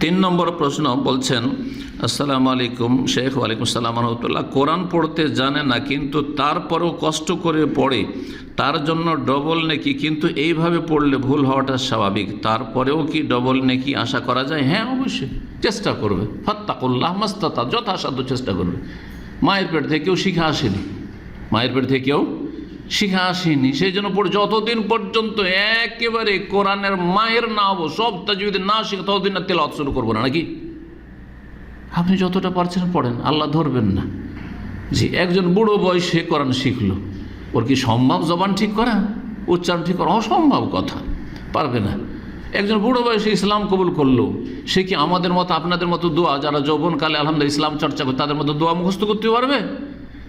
তিন নম্বর প্রশ্ন বলছেন, আসসালামু আলাইকুম শেখ, ওয়ালাইকুম সালাম রহমতুল্লাহ। কোরআন পড়তে জানে না, কিন্তু তারপরেও কষ্ট করে পড়ে। তার জন্য ডবল নেকি, কিন্তু এইভাবে পড়লে ভুল হওয়াটা স্বাভাবিক। তারপরেও কি ডবল নেকি আশা করা যায়? হ্যাঁ অবশ্যই। চেষ্টা করবে। ফত্তাকুল্লাহ মাস্তাতা, যথাসাধ্য চেষ্টা করবে। মায়ের পেট থেকেও শিখে আসেনি। মায়ের পেট থেকেও শিখে আসেনি সেই জন্য যতদিন পর্যন্ত একেবারে কোরআনের মায়ের না হব সবটা যদি না শিখে ততদিন না তেল শুরু করব না। নাকি? আপনি যতটা পারছেন পড়েন, আল্লাহ ধরবেন না। জি, একজন বুড়ো বয়সে কোরআন শিখলো। ওর কি সম্ভব জবান ঠিক করা? উচ্চারণ ঠিক করা অসম্ভব কথা, পারবে না। একজন বুড়ো বয়সে ইসলাম কবুল করল, সে কি আমাদের মতো আপনাদের মতো দোয়া, যারা যৌবনকালে আলহামদুলিল্লাহ ইসলাম চর্চা করে, তাদের মতো দোয়া মুখস্থ করতে পারবে?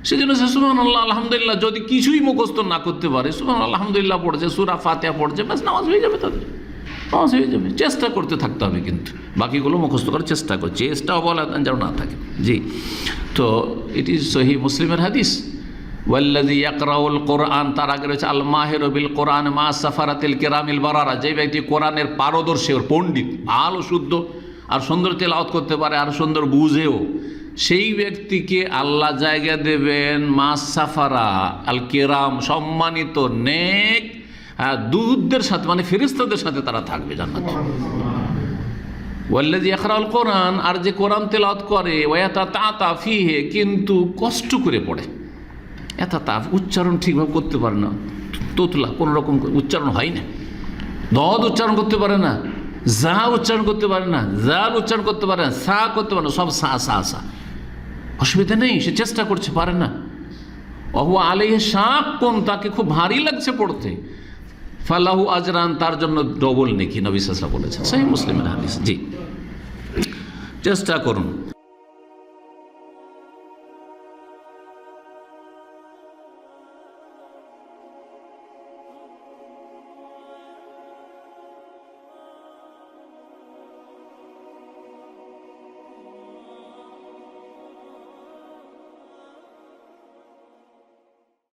সেজন্য সে সুমান আল্লাহ আলহামদুলিল্লাহ, যদি কিছুই মুখস্থ না করতে পারে সুমান আলহামদুলিল্লাহ পড়ছে, সুরা ফাতেহা পড়ছে, ব্যাস নামাজ হয়ে যাবে তাদের। নামাজ হয়ে যাবে। চেষ্টা করতে থাকতে হবে কিন্তু। বাকিগুলো মুখস্থ করার চেষ্টা করছে চেষ্টা বলা যেন না থাকে। জি। তো এটি সহি মুসলিমের হাদিস। ওয়াল্লাদি ইয়াকরাউল কোরআন, তার আগে রয়েছে আল মাহের বিল কোরআন মা সাফারাতিল কেরামিল বারারা। যে ব্যক্তি কোরআনের পারদর্শী, ওর পণ্ডিত, ভালো, শুদ্ধ, আর সুন্দর তেলাওয়াত করতে পারে, আর সুন্দর বুঝেও সেই ব্যক্তিকে আল্লাহ জায়গা দেবেন মা সাফারা আল কেরাম সম্মানিত, নেক হ্যাঁ দুধদের সাথে মানে ফেরিস্তাদের সাথে তারা থাকবে জান্নাতে। ওয়াল্লাজি আখরাল কোরআন, আর যে কোরআন তেলাওয়াত করে ওয়াতা তা তা ফিহে, কিন্তু কষ্ট করে পড়ে। এত তাফ উচ্চারণ ঠিকভাবে করতে পারে না। তোতলা কোনো রকম উচ্চারণ হয় না। দদ উচ্চারণ করতে পারে না, যা উচ্চারণ করতে পারে না, জাল উচ্চারণ করতে পারে না, সা করতে পারে না, সব সা সা সা। অসুবিধা নেই, সে চেষ্টা করছে, পারে না। অহু আলেহ সাপ কোন তাকে খুব ভারী লাগছে পড়তে। ফালাহু আজরান, তার জন্য ডবল নেকি নবী সাসা বলেছেন। সেই মুসলিমের হাদিস। জি। চেষ্টা করুন।